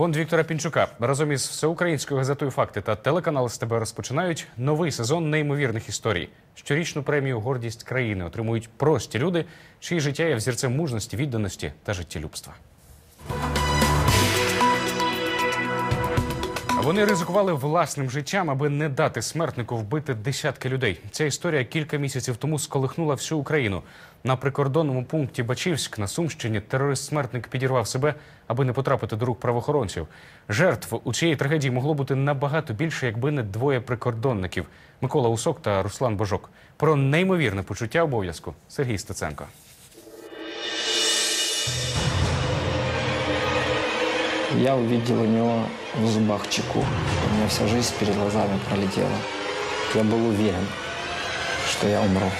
Фонд Віктора Пінчука разом із всеукраїнською газетою Факти та телеканал СТБ розпочинають новий сезон неймовірних історій. Щорічну премію Гордість країни отримують прості люди, чиї життя є взірцем мужності, відданості та життєлюбства. Вони ризикували власним життям, аби не дати смертнику вбити десятки людей. Ця історія кілька місяців тому сколихнула всю Україну. На прикордонному пункті Бачівськ на Сумщині терорист-смертник підірвав себе, аби не потрапити до рук правоохоронців. Жертв у цієї трагедії могло бути набагато більше, якби не двоє прикордонників Микола Усок та Руслан Божок. Про неймовірне почуття обов'язку Сергій Стеценко. Я увидел у него в зубах чеку. У меня вся жизнь перед глазами пролетела. Я был уверен, что я умру.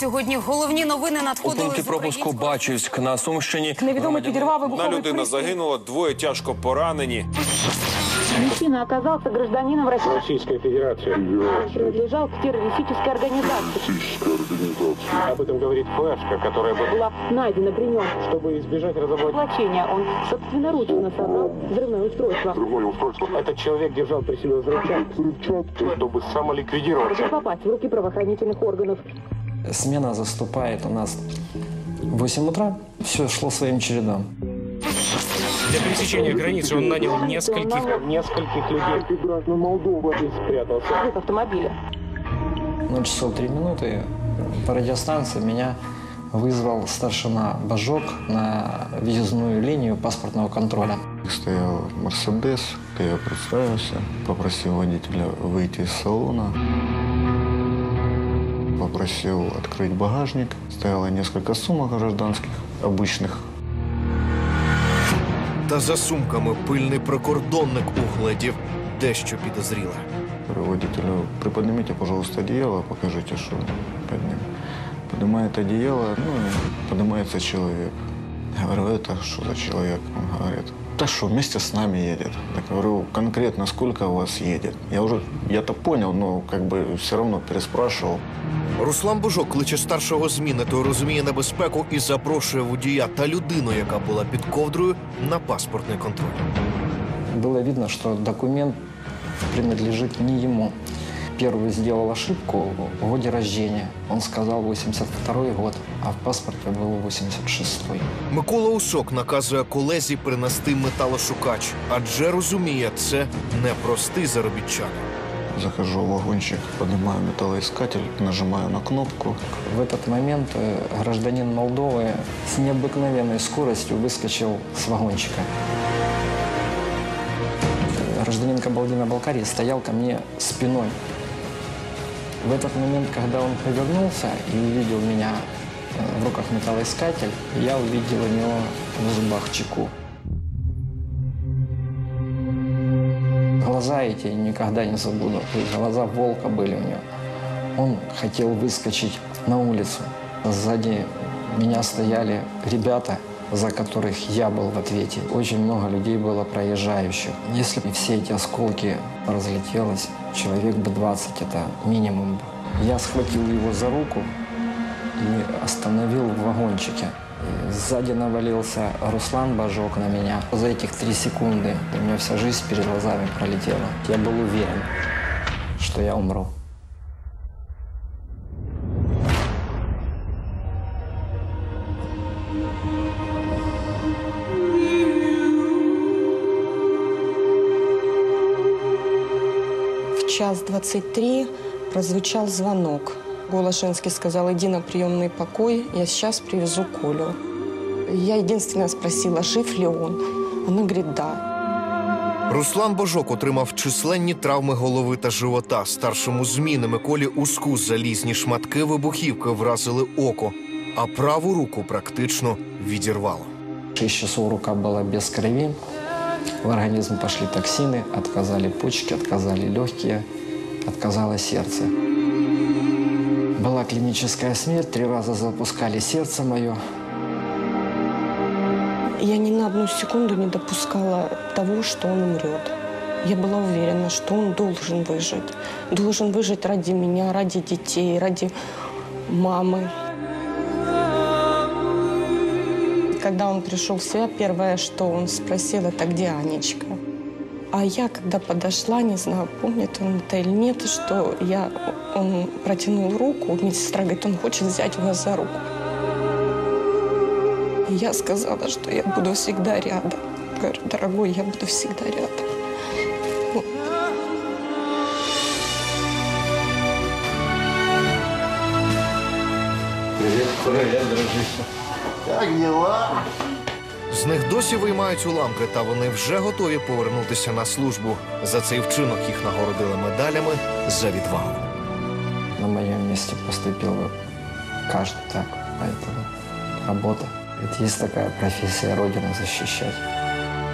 Сьогодні головні новини У надходили пункті з пропуску українського... Бачівськ на Сумщині. Невідомий підірвав Одна вибуховий людина пристрій. загинула, двоє тяжко поранені. Мужчина оказался гражданином России. Российская Федерация. Принадлежал к террористической организации. Об этом говорит флешка, которая была... Была найдена при нем. Чтобы избежать разоблачения. Он собственноручно собрал взрывное устройство. Этот человек держал при себе взрывчатку, чтобы самоликвидироваться. Чтобы попасть в руки правоохранительных органов. Смена заступает у нас в 8 утра. Все шло своим чередом. Для пересечения границы он нанял нескольких Нескольких людей граждан Молдовы спрятался. Из автомобиля. 0 часов 3 минуты по радиостанции меня вызвал старшина Бажок на въездную линию паспортного контроля. Стоял Мерседес, я представился, попросил водителя выйти из салона, попросил открыть багажник. Стояло несколько сумок гражданских, обычных. Та за сумками пильний прикордонник угледів дещо підозріле. Водителю, приподнимите, пожалуйста, одеяло, покажите, что под ним. Поднимает одеяло, ну, і поднимается человек. Я говорю, это что за человек? Он говорит, да что, вместе с нами едет. Так говорю, конкретно сколько у вас едет? Я уже, я-то понял, но как бы все равно переспрашивал. Руслан Божок кличе старшого зміни, той розуміє небезпеку і запрошує водія та людину, яка була під ковдрою, на паспортний контроль. Было видно, что документ принадлежит не ему. Первый сделал ошибку в годе рождения. Он сказал 82 год, а в паспорте был 86-й. Микола Усок наказує колезі принести металошукач, адже розуміє, це непростий заробітчанин. Захожу в вагончик, поднимаю металлоискатель, нажимаю на кнопку. В этот момент э, гражданин Молдовы с необыкновенной скоростью выскочил с вагончика. Гражданин Кабалдино-Балкарии стоял ко мне спиной. В этот момент, когда он повернулся и увидел меня э, в руках металлоискатель, я увидел у него в зубах чеку. Глаза эти никогда не забуду. То есть глаза волка были у него. Он хотел выскочить на улицу. Сзади меня стояли ребята, за которых я был в ответе. Очень много людей было проезжающих. Если бы все эти осколки разлетелось, человек бы 20 это минимум. Я схватил его за руку и остановил в вагончике. Сзади навалился Руслан Бажок на меня. За этих три секунды у меня вся жизнь перед глазами пролетела. Я был уверен, что я умру. В час 23 прозвучал звонок. Голос женский сказал, иди на приемный покой, я сейчас привезу Колю. Я единственное спросила, жив ли он. Она говорит, да. Руслан Божок отримав численні травми голови та живота. Старшому зміни Миколі Уску залізні шматки вибухівки вразили око, а праву руку практично відірвало. Шесть часов рука была без крови. В организм пошли токсины, отказали почки, отказали легкие, отказало сердце. Была клиническая смерть, три раза запускали сердце мое. Я ни на одну секунду не допускала того, что он умрет. Я была уверена, что он должен выжить. Должен выжить ради меня, ради детей, ради мамы. Когда он пришел в себя, первое, что он спросил, это где Анечка? А я, когда подошла, не знаю, помнит он это или нет, что я, он протянул руку, медсестра говорит, он хочет взять вас за руку. И я сказала, что я буду всегда рядом. Говорю, дорогой, я буду всегда рядом. З них досі виймають уламки, та вони вже готові повернутися на службу. За цей вчинок їх нагородили медалями за відвагу. На моем месте поступил бы каждый так. Поэтому работа. Это есть такая профессия Родину защищать.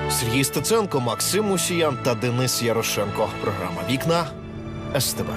Сергій Стеценко, Максим Мусіян та Денис Ярошенко. Програма Вікна СТБ.